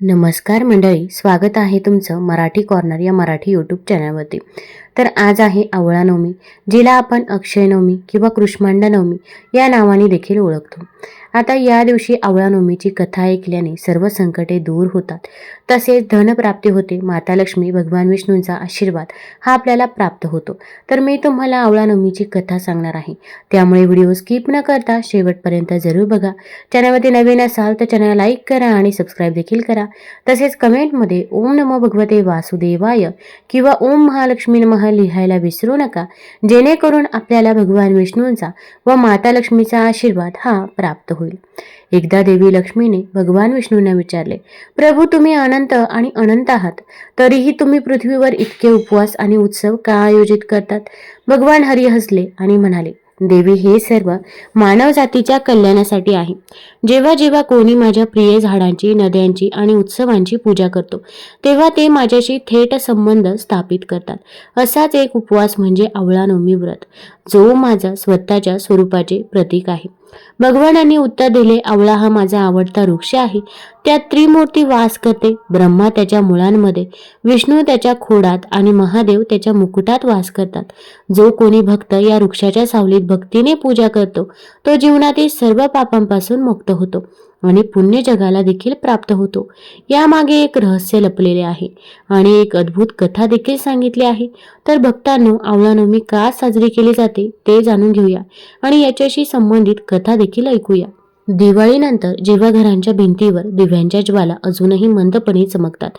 नमस्कार मंडळी स्वागत आहे तुमचं मराठी कॉर्नर या मराठी यूट्यूब चॅनलवरती तर आज आहे आवळा नवमी जिला आपण अक्षय नवमी किंवा कृष्मांड नवमी या नावाने देखील ओळखतो. आता या दिवशी आवळा नवमीची कथा ऐकल्याने सर्व संकटे दूर होतात. तसेच धनप्राप्ती होते माता लक्ष्मी भगवान विष्णूंचा आशीर्वाद हा आपल्याला प्राप्त होतो. तर मी तुम्हाला आवळा नवमीची कथा सांगणार आहे. त्यामुळे व्हिडिओ स्किप न करता शेवटपर्यंत जरूर बघा. चॅनलमध्ये नवीन असाल तर चॅनल लाईक करा आणि सबस्क्राईब देखील करा. तसेच कमेंटमध्ये ओम नमो भगवते वासुदेवाय किंवा ओम महालक्ष्मी नमः लिहायला विसरू नका. जेणेकरून आपल्याला भगवान विष्णूंचा व माता लक्ष्मीचा आशीर्वाद हा प्राप्त होईल. एकदा देवी लक्ष्मीने भगवान विष्णूंना विचारले प्रभू तुम्ही अनंत आणि अनंत आहात. तरीही तुम्ही पृथ्वीवर इतके उपवास आणि उत्सव का आयोजित करतात? भगवान हरी हसले आणि म्हणाले देवी हे सर्व मानव जातीच्या कल्याणासाठी आहे. जेव्हा जेव्हा कोणी माझ्या प्रिय झाडांची नद्यांची आणि उत्सवांची पूजा करतो तेव्हा ते माझ्याशी थेट संबंध स्थापित करतात. असाच एक उपवास म्हणजे आवळा नवमी व्रत जो माझा स्वतःच्या स्वरूपाचे प्रतीक आहे. भगवानाने उत्तर दिले आवळा हा माझा आवडता वृक्ष आहे. त्यात त्रिमूर्ती वास करते. ब्रह्मा त्याच्या मुळांमध्ये विष्णू त्याच्या खोडात आणि महादेव त्याच्या मुकुटात वास करतात. जो कोणी भक्त या वृक्षाच्या सावलीत भक्तीने पूजा करतो तो जीवनातील सर्व पापांपासून मुक्त होतो. आणि पुण्य जगाला देखील प्राप्त होतो. यामागे एक रहस्य लपलेले आहे आणि एक अद्भुत कथा देखील सांगितली आहे. तर भक्तांनो आवळानवमी का साजरी केली जाते ते जाणून घेऊया आणि याच्याशी संबंधित कथा देखील ऐकूया. दिवाळीनंतर जेव्हा घरांच्या भिंतीवर दिव्यांच्या ज्वाला अजूनही मंदपणे चमकतात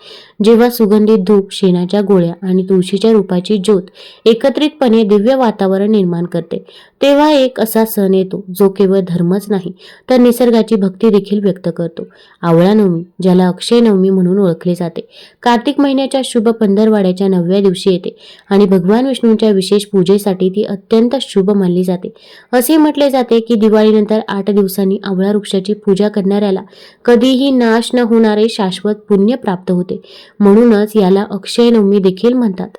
जेव्हा सुगंधित धूप शेणाच्या गोळ्या आणि तुळशीच्या रूपाची ज्योत एकत्रितपणे दिव्य वातावरण निर्माण करते तेव्हा एक असा सण येतो जो केवळ धर्मच नाही तर निसर्गाची भक्ती देखील व्यक्त करतो. आवळा नवमी ज्याला अक्षय नवमी म्हणून ओळखले जाते कार्तिक महिन्याच्या शुभ पंधरवाड्याच्या नवव्या दिवशी येते आणि भगवान विष्णूंच्या विशेष पूजेसाठी ती अत्यंत शुभ मानली जाते. असे म्हटले जाते की दिवाळीनंतर आठ दिवसांनी आवळा वृक्षाची पूजा करणाऱ्याला कधीही नाश न होणारे शाश्वत पुण्य प्राप्त होते. म्हणूनच याला अक्षय नवमी देखील म्हणतात.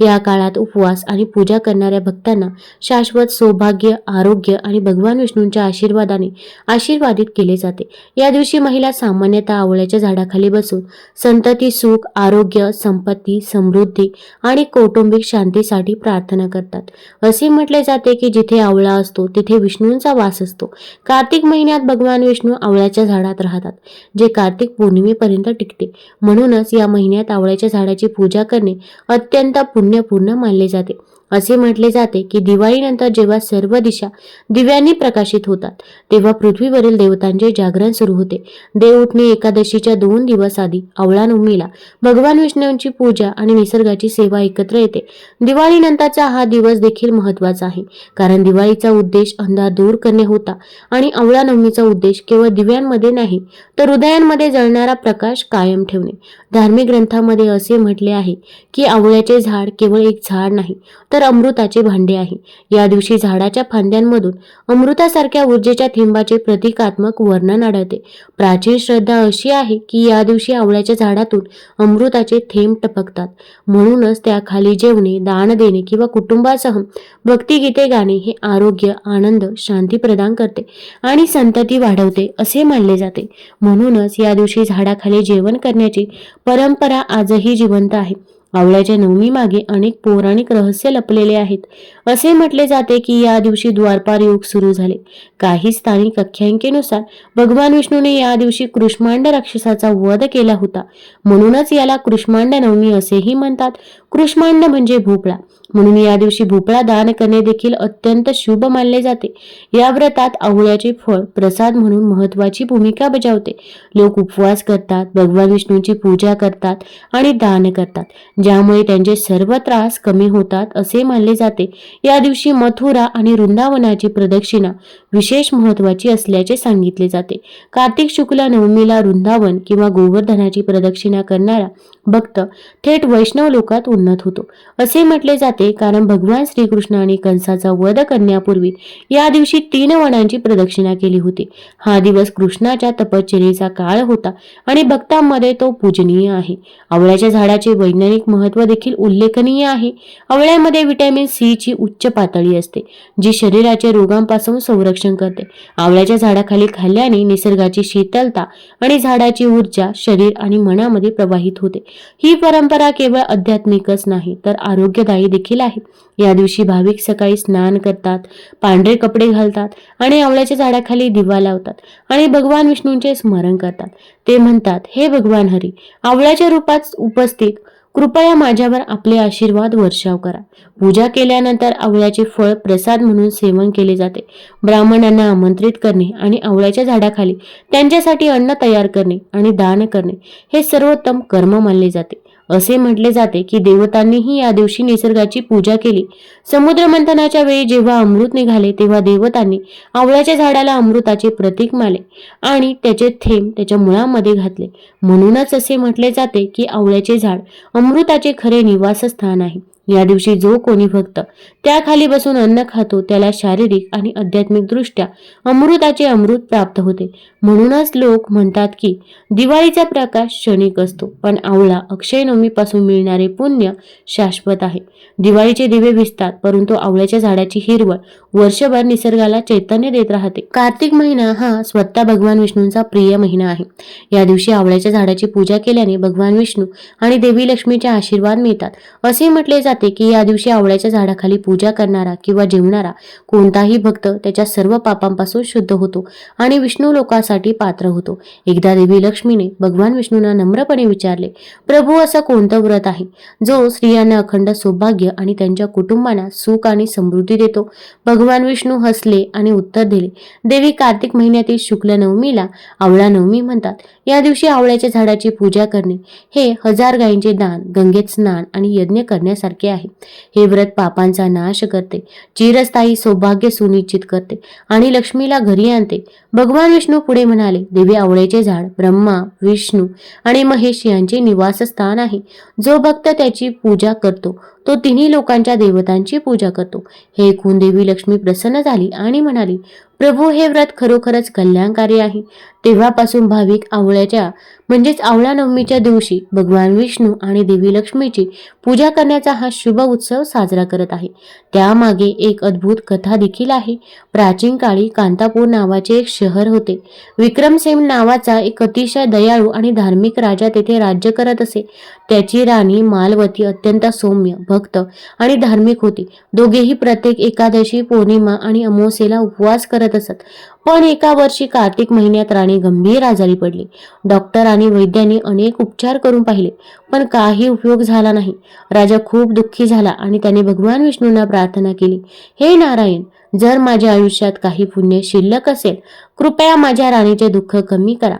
या काळात उपवास आणि पूजा करणाऱ्या भक्तांना शाश्वत सौभाग्य आरोग्य आणि भगवान विष्णूंच्या आशीर्वादाने आशीर्वादित केले जाते. या दिवशी महिला सामान्यतः आवळ्याच्या झाडाखाली बसून संतती सुख आरोग्य संपत्ती समृद्धी आणि कौटुंबिक शांतीसाठी प्रार्थना करतात. असे म्हटले जाते की जिथे आवळा असतो तिथे विष्णूंचा वास असतो. कार्तिक महिन्यात भगवान विष्णू आवळ्याच्या झाडात राहतात जे कार्तिक पौर्णिमेपर्यंत टिकते. म्हणूनच या महिन्यात आवळ्याच्या झाडाची पूजा करणे अत्यंत पुण्यपूर्ण मानले जाते. असे म्हटले जाते की दिवाळीनंतर जेव्हा सर्व दिशा दिव्यांनी प्रकाशित होतात तेव्हा पृथ्वीवरील देवतांचे जागरण सुरू होते. देव उठणे एकादशीच्या दोन दिवस आधी आवळा नवमीला भगवान विष्णूंची पूजा आणि निसर्गाची सेवा एकत्र येते. दिवाळीनंतरचा हा दिवस देखील महत्त्वाचा आहे कारण दिवाळीचा उद्देश अंधार दूर करणे होता आणि आवळा नवमीचा उद्देश केवळ दिव्यांमध्ये नाही तर हृदयांमध्ये जळणारा प्रकाश कायम ठेवणे. धार्मिक ग्रंथामध्ये असे म्हटले आहे की आवळ्याचे झाड केवळ एक झाड नाही तर अमृताचे भांडे आहे. या दिवशी झाडाच्या फांद्यांमधून अमृतासारख्या ऊर्जेच्या थेंबाचे प्रतिकात्मक वर्णन आढळते. प्राचीन श्रद्धा अशी आहे की या दिवशी आवळ्याच्या झाडातून अमृताचे थेंब टपकतात. म्हणूनच त्याखाली जेवणे दान देणे किंवा कुटुंबासह भक्तिगीते गाणे हे आरोग्य आनंद शांती प्रदान करते आणि संतती वाढवते असे मानले जाते. म्हणूनच या दिवशी झाडाखाली जेवण करण्याची परंपरा आजही जिवंत आहे. आवळ्याच्या नवमी मागे अनेक पौराणिक रहस्य लपलेले आहेत. असे म्हटले जाते की या दिवशी द्वारपार युग सुरू झाले. काही स्थानिक आख्यायिकेनुसार भगवान विष्णूने या दिवशी कृष्मांड राक्षसाचा वध केला होता. म्हणूनच याला कृष्मांड नवमी असेही म्हणतात. कृष्मांड म्हणजे भोपळा. म्हणून या दिवशी भोपळा दान करणे देखील अत्यंत शुभ मानले जाते. या व्रतात आवळ्याचे फळ प्रसाद म्हणून महत्वाची भूमिका बजावते. लोक उपवास करतात भगवान विष्णूची पूजा करतात आणि दान करतात ज्यामुळे त्यांचे सर्व त्रास कमी होतात असे मानले जाते. या दिवशी मथुरा आणि वृंदावनाची प्रदक्षिणा विशेष महत्वाची असल्याचे सांगितले जाते. कार्तिक शुक्ल नवमीला वृंदावन किंवा गोवर्धनाची प्रदक्षिणा करणारा भक्त थेट वैष्णव लोकात उन्नत होतो. असे म्हटले जाते. जाते. कारण भगवान श्रीकृष्णाने कंसाचा वध करण्यापूर्वी या दिवशी तीन वनांची प्रदक्षिणा केली होती. हा दिवस कृष्णाच्या तपश्चर्येचा काळ होता आणि भक्तांमध्ये तो पूजनीय आहे. आवळ्याच्या झाडाचे वैज्ञानिक महत्त्व देखील उल्लेखनीय आहे. आवळ्यामध्ये व्हिटॅमिन सी ची उच्च पातळी असते जी शरीराच्या रोगांपासून संरक्षण करते. आवळ्याच्या झाडाखाली खाल्ल्याने निसर्गाची शीतलता आणि झाडाची ऊर्जा शरीर आणि मनामध्ये प्रवाहित होते. ही परंपरा केवळ आध्यात्मिकच नाही तर आरोग्यदायी देखील आहे या दिवशी भाविक सकाळी स्नान करतात पांढरे कपडे घालतात आणि आवळ्याच्या झाडाखाली दिवा लावतात आणि भगवान विष्णूंचे स्मरण करतात. ते म्हणतात हे भगवान हरी आवळ्याच्या रूपात उपस्थित कृपया माझ्यावर आपले आशीर्वाद वर्षाव करा. पूजा केल्यानंतर आवळ्याचे फळ प्रसाद म्हणून सेवन केले जाते. ब्राह्मणांना आमंत्रित करणे आणि आवळ्याच्या झाडाखाली त्यांच्यासाठी अन्न तयार करणे आणि दान करणे हे सर्वोत्तम कर्म मानले जाते. असे म्हटले जाते की देवतांनीही या दिवशी निसर्गाची पूजा केली. समुद्र मंथनाच्या वेळी जेव्हा अमृत निघाले तेव्हा देवतांनी आवळ्याच्या झाडाला अमृताचे प्रतीक मानले आणि त्याचे थेंब त्याच्या मुळामध्ये घातले. म्हणूनच असे म्हटले जाते की आवळ्याचे झाड अमृताचे खरे निवासस्थान आहे. या दिवशी जो कोणी भक्त त्याखाली बसून अन्न खातो त्याला शारीरिक आणि आध्यात्मिक दृष्ट्या अमृताचे अमृत प्राप्त होते. म्हणूनच लोक म्हणतात की दिवाळीचा प्रकाश क्षणिक असतो पण आवळा अक्षय नवमीपासून मिळणारे पुण्य शाश्वत आहे. दिवाळीचे दिवे विसतात परंतु आवळ्याच्या झाडाची हिरवळ वर्षभर निसर्गाला चैतन्य देत राहते. कार्तिक महिना हा स्वतः भगवान विष्णूंचा प्रिय महिना आहे. या दिवशी आवळ्याच्या झाडाची पूजा केल्याने भगवान विष्णू आणि देवी लक्ष्मीचे आशीर्वाद मिळतात. असे म्हटले जाते की या दिवशी आवळ्याच्या झाडाखाली पूजा करणारा किंवा जेवणारा कोणताही भक्त त्याच्या सर्व पापांपासून शुद्ध होतो आणि विष्णू लोकासाठी पात्र होतो. एकदा देवी लक्ष्मीने भगवान विष्णूंना नम्रपणे विचारले प्रभू असं कोणतं व्रत आहे? जो स्त्रियांना अखंड सौभाग्य आणि त्यांच्या कुटुंबांना सुख आणि समृद्धी देतो भगवान विष्णू हसले आणि उत्तर दिले देवी कार्तिक महिन्यातील शुक्ल नवमीला आवळा नवमी म्हणतात. या दिवशी आवळ्याच्या झाडाची पूजा करणे. हे हजार गायींचे दान गंगेत स्नान आणि यज्ञ करण्यासारखे आहे. हे व्रत पापांचा नाश करते. चिरस्थायी सौभाग्य सुनिश्चित करते आणि लक्ष्मीला घरी आणते. भगवान विष्णू पुढे म्हणाले देवी आवळ्याचे झाड ब्रह्मा विष्णू आणि महेश यांचे निवासस्थान आहे. जो भक्त त्याची पूजा करतो तो तिन्ही लोकांच्या देवतांची पूजा करतो. हे ऐकून देवी लक्ष्मी प्रसन्न झाली आणि म्हणाली प्रभू हे व्रत खरोखरच कल्याणकारी आहे. तेव्हापासून भाविक आवळ्याच्या म्हणजेच आवळा नवमीच्या दिवशी भगवान विष्णू आणि देवी लक्ष्मीची पूजा करण्याचा हा शुभ उत्सव साजरा करत आहे. त्यामागे एक अद्भुत कथा देखील आहे. प्राचीन काळी कांतापूर नावाचे एक शहर होते. विक्रमसेन नावाचा एक अतिशय दयाळू आणि धार्मिक राजा तेथे राज्य करत असे. त्याची राणी मालवती अत्यंत सौम्य भक्त आणि धार्मिक होती. दोघेही प्रत्येक एकादशी पौर्णिमा आणि अमावस्येला उपवास करत असत. पण एका वर्षी कार्तिक महिन्यात राणी गंभीर आजारी पडली. डॉक्टर आणि वैद्यांनी अनेक उपचार करून पाहिले पण काही उपयोग झाला नाही. राजा खूप दुःखी झाला आणि त्याने भगवान विष्णूंना प्रार्थना केली हे नारायण जर माझ्या आयुष्यात काही पुण्य शिल्लक असेल कृपया माझ्या राणीचे दुःख कमी करा.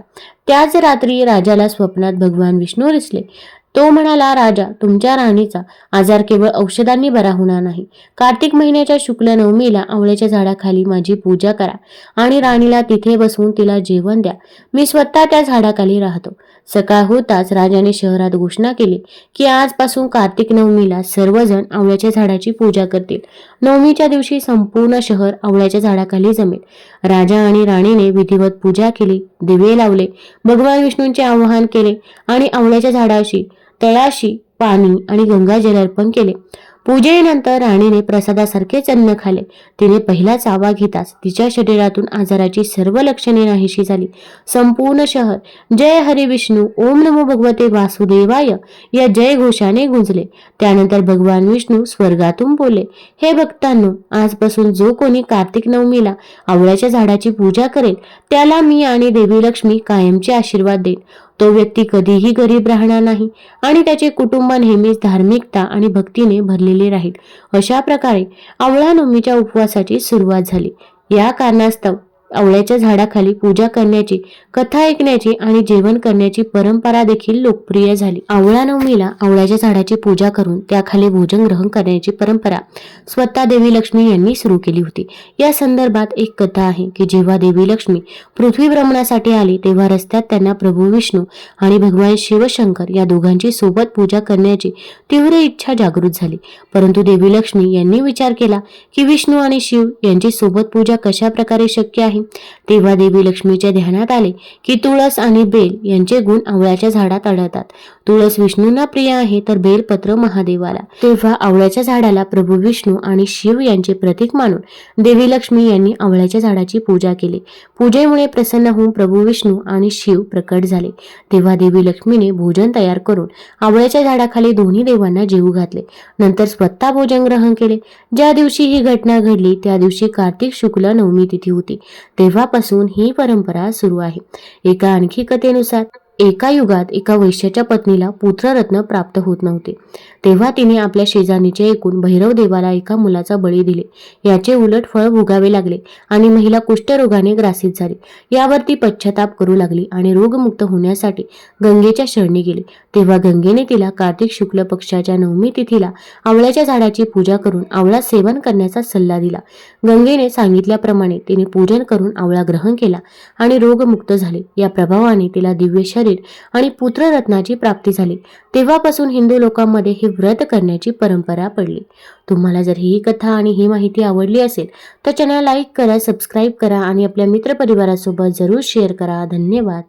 त्याच रात्री राजाला स्वप्नात भगवान विष्णू दिसले. तो म्हणाला राजा तुमच्या राणीचा आजार केवळ औषधांनी बरा होणार नाही. कार्तिक महिन्याच्या शुक्ल नवमीला आवळ्याच्या झाडाखाली माझी पूजा करा आणि राणीला तिथे बसवून तिला जेवण द्या. मी स्वतः त्या झाडाखाली राहतो. सकाळ होताच राजाने शहरात घोषणा केली की आजपासून कार्तिक नवमीला सर्वजण आवळ्याच्या झाडाची पूजा करतील. नवमीच्या दिवशी संपूर्ण शहर आवळ्याच्या झाडाखाली जमेल. राजा आणि राणीने विधिवत पूजा केली दिवे लावले भगवान विष्णूंचे आवाहन केले आणि आवळ्याच्या झाडाशी तळाशी पाणी आणि गंगाजल अर्पण केले. पूजेनंतर राणीने प्रसादासारखेच अन्न खाले. तिने पहिला चावा घेताच तिच्या शरीरातून आजाराची सर्व लक्षणे नाहीशी झाली. संपूर्ण शहर जय हरी विष्णू ओम नमो भगवते वासुदेवाय या जय घोषाने गुंजले. त्यानंतर भगवान विष्णू स्वर्गातून बोलले हे भक्तांनो आजपासून जो कोणी कार्तिक नवमीला आवळ्याच्या झाडाची पूजा करेल त्याला मी आणि देवी लक्ष्मी कायमचे आशीर्वाद देईन. तो व्यक्ती कधीही गरीब राहणार नाही आणि त्याचे कुटुंब नेहमीच धार्मिकता आणि भक्तीने भरलेले राहील. अशा प्रकारे आवळा नवमीच्या उपवासाची सुरुवात झाली. या कारणास्तव आवळ्याच्या झाडाखाली पूजा करण्याची कथा ऐकण्याची आणि जेवण करण्याची परंपरा देखील लोकप्रिय झाली. आवळा नवमीला आवळ्याच्या झाडाची पूजा करून त्याखाली भोजन ग्रहण करण्याची परंपरा स्वतः देवी लक्ष्मी यांनी सुरू केली होती. या संदर्भात एक कथा आहे की जेव्हा देवी लक्ष्मी पृथ्वी भ्रमणासाठी आली तेव्हा रस्त्यात त्यांना प्रभू विष्णू आणि भगवान शिवशंकर या दोघांची सोबत पूजा करण्याची तीव्र इच्छा जागृत झाली. परंतु देवी लक्ष्मी यांनी विचार केला की विष्णू आणि शिव यांची सोबत पूजा कशा प्रकारे शक्य आहे? आहे. तेव्हा देवी लक्ष्मीच्या ध्यानात आले की तुळस आणि बेल यांचे गुण आवळ्याच्या झाडात आढळतात. तुळस विष्णूंना प्रिय आहे तर बेलपत्र महादेवाला. तेव्हा आवळ्याच्या झाडाला प्रभू विष्णू आणि शिव यांचे प्रतीक मानून देवी लक्ष्मी यांनी आवळ्याच्या झाडाची पूजा केली. पूजेमुळे प्रसन्न होऊन प्रभू विष्णू आणि शिव प्रकट झाले. तेव्हा देवी लक्ष्मीने भोजन तयार करून आवळ्याच्या झाडाखाली दोन्ही देवांना जेवू घातले. नंतर स्वतः भोजन ग्रहण केले. ज्या दिवशी ही घटना घडली त्या दिवशी कार्तिक शुक्ल नवमी तिथी होती. तेव्हापासून ही परंपरा सुरू आहे. एका आणखी कथेनुसार एका युगात एका वैश्याच्या पत्नीला पुत्ररत्न प्राप्त होत नव्हते. तेव्हा तिने आपल्या शेजानीचे ऐकून भैरव देवाला एका मुलाचा बळी दिले. याचे उलट फळ भोगावे लागले आणि महिला कुष्ठरोगाने ग्रासित झाली. यावर ती पश्चाताप करू लागली आणि रोगमुक्त होण्यासाठी गंगेच्या शरणी गेली. तेव्हा गंगेने तिला कार्तिक शुक्ल पक्षाच्या नवमी तिथीला आवळ्याच्या झाडाची पूजा करून आवळा सेवन करण्याचा सल्ला दिला. गंगेने सांगितल्याप्रमाणे तिने पूजन करून आवळा ग्रहण केला आणि रोगमुक्त झाले. या प्रभावाने तिला दिव्य शरीर आणि पुत्ररत्नाची प्राप्ती झाली. तेव्हापासून हिंदू लोकांमध्ये हे व्रत करण्याची परंपरा पडली. तुम्हाला जर ही कथा आणि ही माहिती आवडली असेल तर चॅनल लाईक करा सबस्क्राईब करा आणि आपल्या मित्रपरिवारासोबत जरूर शेअर करा. धन्यवाद.